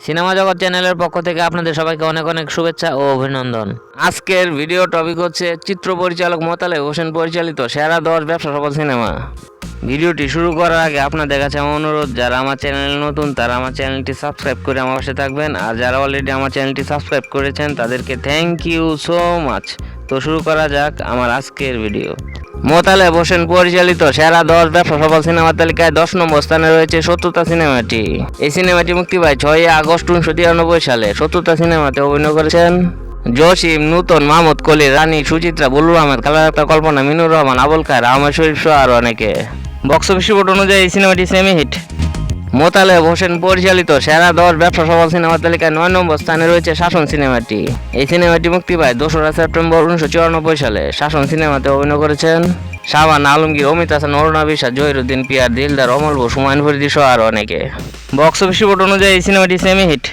Cinema জগৎ চ্যানেলের পক্ষ থেকে আপনাদের সবাইকে অনেক অনেক শুভেচ্ছা ও অভিনন্দন। আজকের ভিডিও টপিক হচ্ছে চিত্র পরিচালক মোতালে হোসেন পরিচালিত সেরা দশ ব্যবসা সফল সিনেমা। ভিডিওটি শুরু করার আগে আপনাদের কাছে আমার অনুরোধ, যারা আমার চ্যানেলে নতুন, তারা আমার চ্যানেলটি সাবস্ক্রাইব করে আমার পাশে থাকবেন। আর যারা অলরেডি আমার চ্যানেলটি সাবস্ক্রাইব করেছেন, তাদেরকে থ্যাংক ইউ সো মাচ তো শুরু করা যাক আমার আজকের ভিডিও মোতালে হোসেন পরিচালিত সেরা দশ ব্যবসা সফল সিনেমার তালিকায় দশ নম্বর স্থানে রয়েছে সত্যতা সিনেমাটি। এই সিনেমাটি মুক্তি পায় ছয় আগস্ট উনিশশো তিরানব্বই সালে। সত্যতা সিনেমাতে অভিনয় করেছেন জসিম, নূতন, মাহমুদ কলি রানী, সুচিত্রা বলুর আহমেদ কালারাক্তা কল্পনা, মিনুর রহমান, আবুল খায়ের, আহমেদ শরীফ সহ আরও অনেকে। বক্স অফিস রিপোর্ট অনুযায়ী এই সিনেমাটি সেমি হিট মোতালেব হোসেন পরিচালিত সেরা দশ ব্যবসা সফল সিনেমার তালিকায় নয় নম্বর স্থানে রয়েছে শাসন সিনেমাটি এই সিনেমাটি মুক্তি পায় দোসরা সেপ্টেম্বর উনিশশো চুরানব্বই সালে। শাসন সিনেমাতে অভিনয় করেছেন শাবান আলমগীর, অমিত হাসান, অরুণা বিশ্বাস, জহিরুদ্দিন পিয়ার, দিলদার অমল বোস হুমায়ুন ফরিদি সহ আরও অনেকে। বক্স অফিস রিপোর্ট অনুযায়ী এই সিনেমাটি সেমি হিট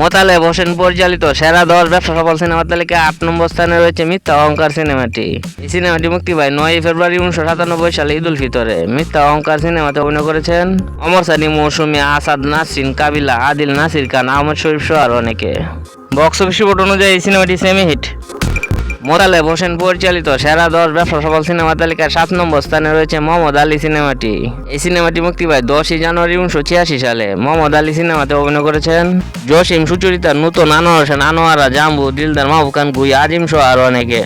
মোতালেব হোসেন পরিচালিত সেরা দশ ব্যবসা সফল সিনেমার তালিকায় আট নম্বর স্থানে রয়েছে মিথ্যা অহংকার সিনেমাটি। এই সিনেমাটি মুক্তি পায় নয় ফেব্রুয়ারি উনিশশো সাতানব্বই সালে ঈদুল ফিতরে। মিথ্যা অহংকার সিনেমাতে অভিনয় করেছেন অমর সানি, মৌসুমী, আসাদ নাসিন কাবিলা, আদিল নাসির খান, আহমদ শরীফ সহ আর অনেকে। বক্স অফিস রিপোর্ট অনুযায়ী এই সিনেমাটি সেমি হিট মোতালেব হোসেন পরিচালিত সেরা দশ ব্যবসা সফল সিনেমা তালিকায় সাত নম্বর স্থানে রয়েছে মোহাম্মদ আলী সিনেমাটি। এই সিনেমাটি মুক্তি পায় দশই জানুয়ারি উনিশশো ছিয়াশি সালে। মোহাম্মদ আলী সিনেমাতে অভিনয় করেছেন জসিম সুচরিতা, নূতন আনোয়ার হোসেন, আনোয়ারা, জাম্বু, দিলদার, মাহবুব খান, গুই, আজিম সহ আরও অনেকে।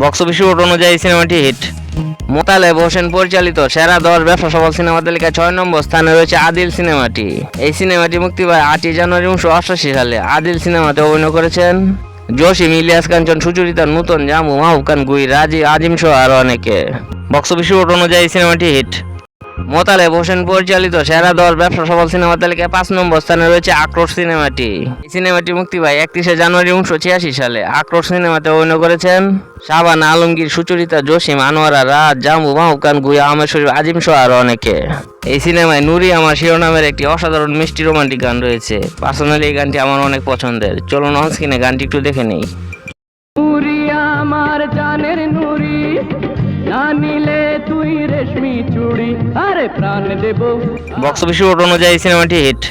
বক্স অফিস অনুযায়ী সিনেমাটি হিট। মোতালেব হোসেন পরিচালিত সেরা দশ ব্যবসা সফল সিনেমা তালিকায় ছয় নম্বর স্থানে রয়েছে আদিল সিনেমাটি। এই সিনেমাটি মুক্তি পায় আটই জানুয়ারি উনিশশো সালে। আদিল সিনেমাতে অভিনয় করেছেন জসিম ইলিয়াস কাঞ্চন সুচরিতা, নূতন জামু, মাহবুব খান, গুই, রাজি, আজিম সহ আরও অনেকে। বক্স অফিস অনুযায়ী সিনেমাটি হিট মোতালেব হোসেন পরিচালিত সেরা দশ ব্যবসা সফল সিনেমা তালিকায় পাঁচ নম্বর স্থানে রয়েছে আক্রোশ সিনেমাটি। এই সিনেমাটি মুক্তি পায় একত্রিশে জানুয়ারি উনিশশো ছিয়াশি সালে। আক্রোশ সিনেমাতে অভিনয় করেছেন শাবান আলমগীর, সুচরিতা জসিম, আনোয়ারা রাজ জামু মাহবুব খান গুই আহমেদ শরীফ, আজিম সহ আরও অনেকে। এই সিনেমায় নুরি আমার শিরোনামের একটি অসাধারণ মিষ্টি রোমান্টিক গান রয়েছে। পার্সোনালি এই গানটি আমার অনেক পছন্দের। চলুন অন স্ক্রিনে গানটি একটু দেখে নেই। আমার জানের নুরি রেশমি চুড়ি। আরে প্রাণ দেব। বক্স অফিস অনুযায়ী সিনেমাটি হিট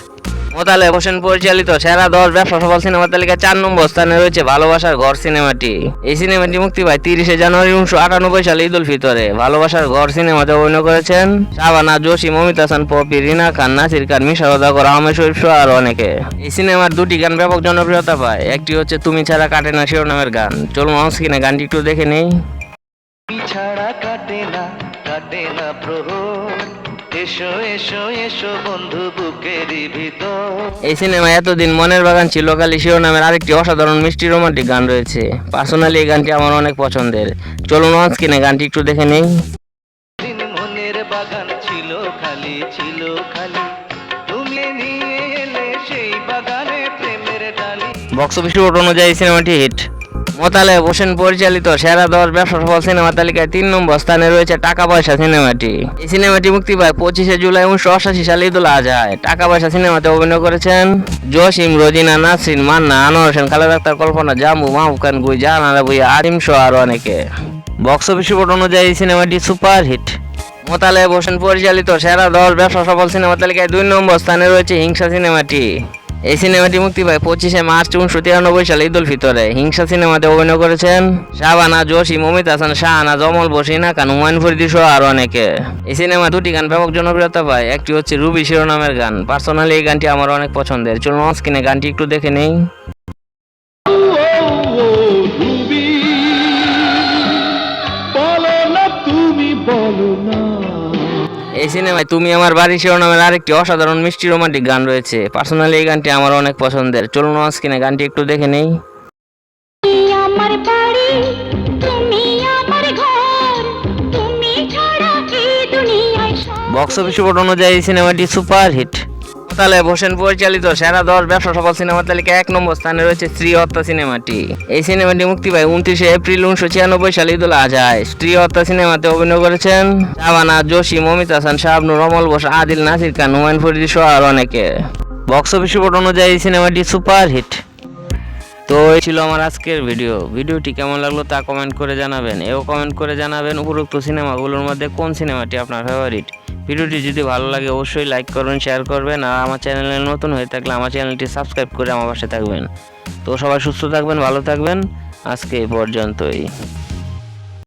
মোতালেব হোসেন পরিচালিত সেরা দশ ব্যবসা সফল সিনেমা তালিকায় চার নম্বর স্থানে রয়েছে ভালোবাসার ঘর সিনেমাটি এই সিনেমাটি মুক্তি পায় তিরিশে জানুয়ারি উনিশশো আটানব্বই সালে ঈদ উল ফিতরে। ভালোবাসার ঘর সিনেমাতে অভিনয় করেছেন শাবানা জসিম অমিত হাসান পপি রিনা খান নাসির খান মিশা রদাকর আহমেদ শরীফ সহ আরও অনেকে। এই সিনেমার দুটি গান ব্যাপক জনপ্রিয়তা পায়। একটি হচ্ছে তুমি ছাড়া কাটে না শিরোনামের গান। চলুন অন স্ক্রিনে গানটি একটু দেখে নেই। ছাড়া কাটে না। কাটে না প্রহর। এসো এসো এসো বন্ধু বুকেরই ভিতর। এই সিনেমায় এতদিন মনের বাগান ছিল কালি কালী শিরোনামের আরেকটি অসাধারণ মিষ্টি রোমান্টিক গান রয়েছে। পার্সোনালি এই গানটি আমার অনেক পছন্দের। চলুন অন স্ক্রিনে গানটি একটু দেখে নেই। মনের বাগান ছিল খালি ছিল খালি। তুমি নিয়ে এলে সেই বাগানে প্রেমের ডালি। বক্স অফিস রিপোর্ট অনুযায়ী সিনেমাটি হিট। মোতালেব হোসেন পরিচালিত সেরা দশ ব্যবসা সফল সিনেমা তালিকায় তিন নম্বর স্থানে রয়েছে টাকা পয়সা সিনেমাটি। এই সিনেমাটি মুক্তি পায় পঁচিশে জুলাই উনিশশো অষ্টাশি সালে ঈদুল আজহায়। টাকা পয়সা সিনেমাতে অভিনয় করেছেন জসিম, রোজিনা, নাসরিন, মান্না, আনোয়ার হোসেন, খালেদ আক্তার, কল্পনা জাম্বু মাহবুব খান, গুই জাহানারা বুইয়া আরিম সহ আরও অনেকে। বক্স অফিস রিপোর্ট অনুযায়ী সিনেমাটি সুপার হিট। মোতালেব হোসেন পরিচালিত সেরা দশ ব্যবসা সফল সিনেমা তালিকায় দুই নম্বর স্থানে রয়েছে হিংসা সিনেমাটি। এই সিনেমাটি মুক্তি পায় পঁচিশে মার্চ উনিশশো তিরানব্বই সালে ঈদ উল ফিতরে। হিংসা সিনেমাতে অভিনয় করেছেন শাবানা জসিম অমিত হাসান শাহানা জমল বসিনা খান হুমায়ুন ফরিদি সহ আরও অনেকে। এই সিনেমা দুটি গান ব্যাপক জনপ্রিয়তা পায়। একটি হচ্ছে রুবি শিরোনামের গান। পার্সোনালি এই গানটি আমার অনেক পছন্দের। চলুন স্ক্রিনে গানটি একটু দেখে নেই। বলো না। এই সিনেমায় তুমি আমার বাড়ি শিরোনামের আরেকটি অসাধারণ মিষ্টি রোমান্টিক গান রয়েছে। পার্সোনালি এই গানটি আমার অনেক পছন্দের। চলুন আজ কিনে গানটি একটু দেখে নেই। আমার বাড়ি তুমি আমার ঘর তুমি ছাড়া এই দুনিয়ায় বক্স অফিস রিপোর্ট অনুযায়ী এই সিনেমাটি সুপার হিট মোতালেব হোসেন পরিচালিত সেরা দশ ব্যবসা সফল সিনেমার তালিকা এক নম্বর স্থানে রয়েছে স্ত্রী হত্যা সিনেমাটি। এই সিনেমাটি মুক্তি পায় উনত্রিশে এপ্রিল উনিশশো ছিয়ানব্বই সালে ঈদুল আজহায়। স্ত্রী হত্যা সিনেমাতে অভিনয় করেছেন শাবানা জসিম অমিত হাসান, শাবনুর, রমল বোস, আদিল, নাসির খান, হুমায়ুন ফরিদি সহ আরও অনেকে। বক্স অফিস রিপোর্ট অনুযায়ী সিনেমাটি সুপার হিট। তো এই ছিল আমার আজকের ভিডিও। ভিডিওটি কেমন লাগল তা কমেন্ট করে জানাবেন। এও কমেন্ট করে জানাবেন উপরোক্ত সিনেমাগুলোর মধ্যে কোন সিনেমাটি আপনার ফেভারিট ভিডিওটি যদি ভালো লাগে অবশ্যই লাইক করবেন শেয়ার করবেন, আর আমার চ্যানেলে নতুন হয়ে থাকলে আমার চ্যানেলটি সাবস্ক্রাইব করে আমার পাশে থাকবেন। তো সবাই সুস্থ থাকবেন, ভালো থাকবেন। আজকে এই পর্যন্তই।